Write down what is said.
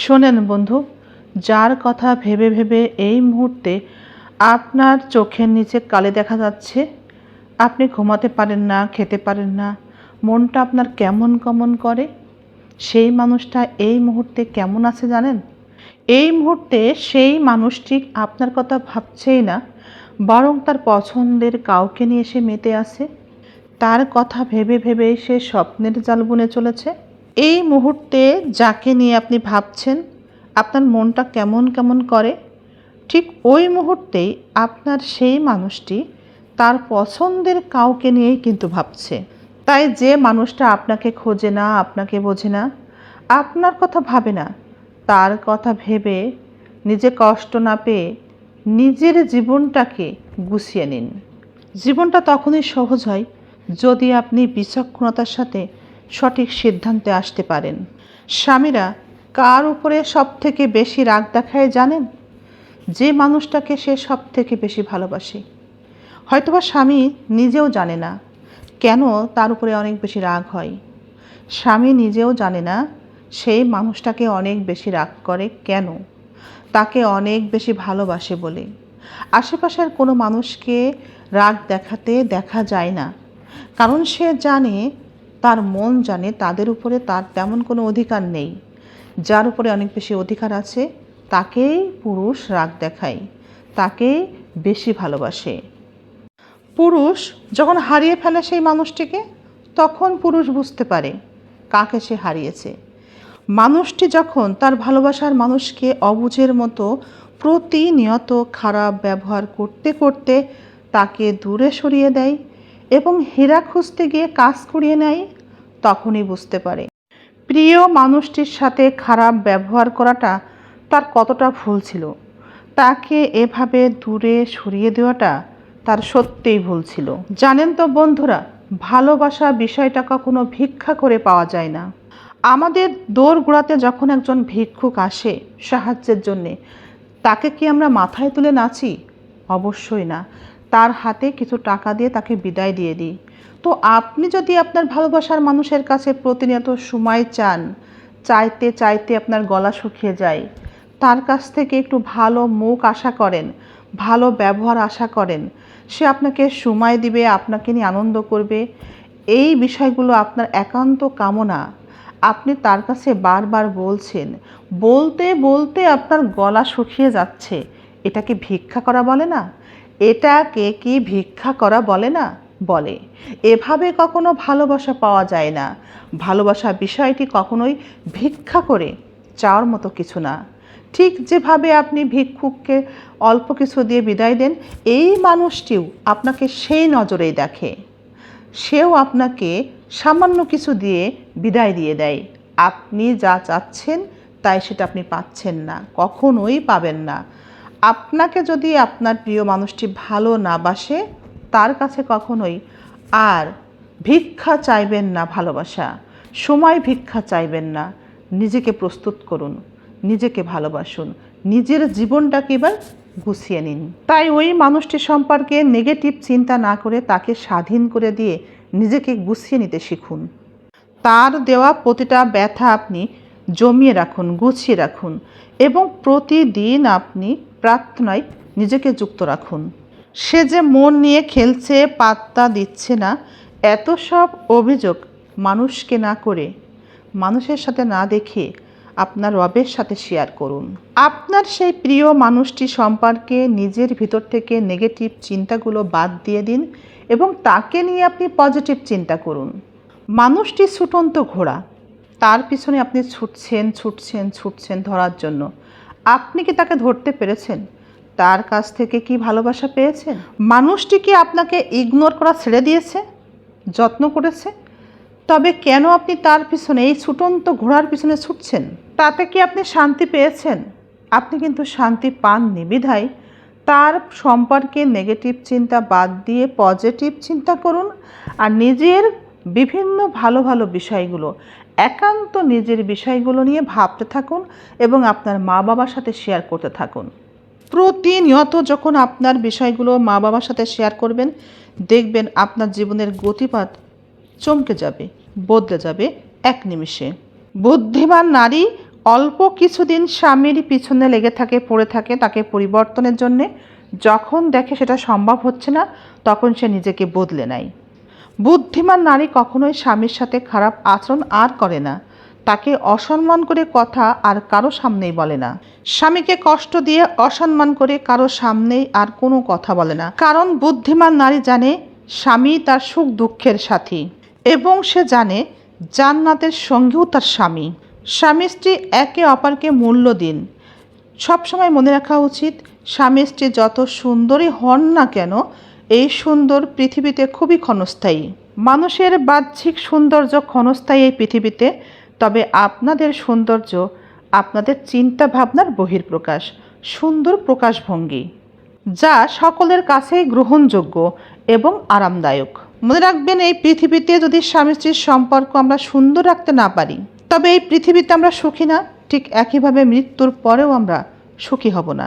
শোনেন বন্ধু, যার কথা ভেবে ভেবে এই মুহূর্তে আপনার চোখের নিচে কালে দেখা যাচ্ছে। আপনি ঘুমাতে পারেন না, খেতে পারেন না। মনটা আপনার কেমন কেমন করে? সেই মানুষটা এই মুহূর্তে কেমন আছে জানেন? এই মুহূর্তে সেই মানুষটি আপনার কথা ভাবছেই না, বরং তার পছন্দের কাউকে নিয়ে এসে মেতে আছে। তার কথা ভেবে ভেবে সে স্বপ্নের জাল বুনে চলেছে। এই মুহূর্তে যাকে নিয়ে আপনি ভাবছেন, আপনার মনটা কেমন কেমন করে? ঠিক ওই মুহূর্তেই আপনার সেই মানুষটি তার পছন্দের কাউকে নিয়েই কিন্তু ভাবছে। তাই যে মানুষটা আপনাকে খোঁজে না, আপনাকে বোঝে না, আপনার কথা ভাবে না, তার কথা ভেবে নিজে কষ্ট না পেয়ে নিজের জীবনটাকে গুছিয়ে নিন। জীবনটা তখনই সহজ হয় যদি আপনি বিচক্ষণতার সাথে সঠিক সিদ্ধান্তে আসতে পারেন। স্বামীরা কার উপরে সব থেকে বেশি রাগ দেখায় জানেন? যে মানুষটাকে সে সব থেকে বেশি ভালোবাসে। হয়তোবা স্বামী নিজেও জানে না কেন তার উপরে অনেক বেশি রাগ হয়। স্বামী নিজেও জানে না সেই মানুষটাকে অনেক বেশি রাগ করে কেন? তাকে অনেক বেশি ভালোবাসে বলে। আশেপাশের কোনো মানুষকে রাগ দেখাতে দেখা যায় না। কারণ সে জানে তার মন জানে তাদের উপরে তার তেমন কোনো অধিকার নেই। যার উপরে অনেক বেশি অধিকার আছে তাকেই পুরুষ রাগ দেখায় তাকেই বেশি ভালোবাসে। পুরুষ যখন হারিয়ে ফেলে সেই মানুষটিকে, তখন পুরুষ বুঝতে পারে কাকে সে হারিয়েছে। মানুষটি যখন তার ভালোবাসার মানুষকে অবুঝের মতো প্রতিনিয়ত খারাপ ব্যবহার করতে করতে তাকে দূরে সরিয়ে দেয় এবং হীরা খুঁজতে গিয়ে কাজ করিয়ে নেয়, তখনই বুঝতে পারে। প্রিয় মানুষটির সাথে খারাপ ব্যবহার করাটা তার কতটা ভুল ছিল, তাকে এভাবে দূরে সরিয়ে দেওয়াটা তার সত্যিই ভুল ছিল। জানেন তো বন্ধুরা, ভালোবাসা বিষয়টা কখনো ভিক্ষা করে পাওয়া যায় না। আমাদের দোরগোড়াতে যখন একজন ভিক্ষুক আসে সাহায্যের জন্যে, তাকে কি আমরা মাথায় তুলে নাচি? অবশ্যই না। তার হাতে কিছু টাকা দিয়ে তাকে বিদায় দিয়ে দিই। তো আপনি যদি আপনার ভালোবাসার মানুষের কাছে প্রতিনিয়ত সময় চান, চাইতে চাইতে আপনার গলা শুকিয়ে যায়, তার কাছ থেকে একটু ভালো মুখ আশা করেন, ভালো ব্যবহার আশা করেন, সে আপনাকে সময় দিবে, আপনাকে নিয়ে আনন্দ করবে, এই বিষয়গুলো আপনার একান্ত কামনা। আপনি তার কাছে বারবার বলছেন, বলতে বলতে আপনার গলা শুকিয়ে যাচ্ছে। এটাকে ভিক্ষা করা বলে না? এটাকে কি ভিক্ষা করা বলে না? বলে। এভাবে কখনো ভালোবাসা পাওয়া যায় না। ভালোবাসা বিষয়টি কখনোই ভিক্ষা করে চাওয়ার মতো কিছু না। ঠিক যেভাবে আপনি ভিক্ষুককে অল্প কিছু দিয়ে বিদায় দেন, এই মানুষটিও আপনাকে সেই নজরেই দেখে। সেও আপনাকে সামান্য কিছু দিয়ে বিদায় দিয়ে দেয়। আপনি যা চাচ্ছেন, তাই সেটা আপনি পাচ্ছেন না, কখনোই পাবেন না। আপনাকে যদি আপনার প্রিয় মানুষটি ভালো না বাসে, তার কাছে কখনোই আর ভিক্ষা চাইবেন না ভালোবাসা। সময় ভিক্ষা চাইবেন না। নিজেকে প্রস্তুত করুন, নিজেকে ভালোবাসুন, নিজের জীবনটাকে এবার গুছিয়ে নিন। তাই ওই মানুষটি সম্পর্কে নেগেটিভ চিন্তা না করে তাকে স্বাধীন করে দিয়ে নিজেকে গুছিয়ে নিতে শিখুন। তার দেওয়া প্রতিটা ব্যথা আপনি জমিয়ে রাখুন, গুছিয়ে রাখুন এবং প্রতিদিন আপনি প্রার্থনায় নিজেকে যুক্ত রাখুন। সে যে মন নিয়ে খেলছে, পাত্তা দিচ্ছে না, এত সব অভিযোগ মানুষকে না করে, মানুষের সাথে না দেখে আপনার রবের সাথে শেয়ার করুন। আপনার সেই প্রিয় মানুষটি সম্পর্কে নিজের ভিতর থেকে নেগেটিভ চিন্তাগুলো বাদ দিয়ে দিন এবং তাকে নিয়ে আপনি পজিটিভ চিন্তা করুন। মানুষটি ছুটন্ত ঘোড়া, তার পিছনে আপনি ছুটছেন ছুটছেন ছুটছেন ধরার জন্য। আপনি কি তাকে ধরতে পেরেছেন? তার কাছ থেকে কি ভালোবাসা পেয়েছেন? মানুষটি কি আপনাকে ইগনোর করা ছেড়ে দিয়েছে? যত্ন করেছে? তবে কেন আপনি তার পিছনে, এই ছুটন্ত ঘোড়ার পিছনে ছুটছেন? তাতে কি আপনি শান্তি পেয়েছেন? আপনি কিন্তু শান্তি পান বিধায় তার সম্পর্কে নেগেটিভ চিন্তা বাদ দিয়ে পজিটিভ চিন্তা করুন আর নিজের বিভিন্ন ভালো ভালো বিষয়গুলো একান্ত নিজের বিষয়গুলো নিয়ে ভাবতে থাকুন এবং আপনার মা বাবার সাথে শেয়ার করতে থাকুন। প্রতিনিয়ত যখন আপনার বিষয়গুলো মা বাবার সাথে শেয়ার করবেন, দেখবেন আপনার জীবনের গতিপাত চমকে যাবে, বদলে যাবে এক নিমিষে। বুদ্ধিমান নারী অল্প কিছুদিন স্বামীর পিছনে লেগে থাকে, পড়ে থাকে তাকে পরিবর্তনের জন্যে। যখন দেখে সেটা সম্ভব হচ্ছে না, তখন সে নিজেকে বদলে নেয়। বুদ্ধিমান নারী কখনোই স্বামীর সাথে খারাপ আচরণ আর করে না। তাকে অসম্মান করে কথা আর কারও সামনেই বলে না। স্বামীকে কষ্ট দিয়ে অসম্মান করে কারও সামনেই আর কোনো কথা বলে না। কারণ বুদ্ধিমান নারী জানে স্বামী তার সুখ দুঃখের সাথী এবং সে জানে জান্নাতের সঙ্গেও তার স্বামী। স্বামী স্ত্রী একে অপরকে মূল্য দিন। সবসময় মনে রাখা উচিত, স্বামী স্ত্রী যত সুন্দরী হন না কেন এই সুন্দর পৃথিবীতে খুবই ক্ষণস্থায়ী। মানুষের বাহ্যিক সৌন্দর্য ক্ষণস্থায়ী এই পৃথিবীতে, তবে আপনাদের সৌন্দর্য, আপনাদের চিন্তা ভাবনার বহির্প্রকাশ সুন্দর প্রকাশভঙ্গি, যা সকলের কাছেই গ্রহণযোগ্য এবং আরামদায়ক। মনে রাখবেন, এই পৃথিবীতে যদি স্বামী স্ত্রীর সম্পর্ক আমরা সুন্দর রাখতে না পারি, তবে এই পৃথিবীতে আমরা সুখী না। ঠিক একইভাবে মৃত্যুর পরেও আমরা সুখী হব না।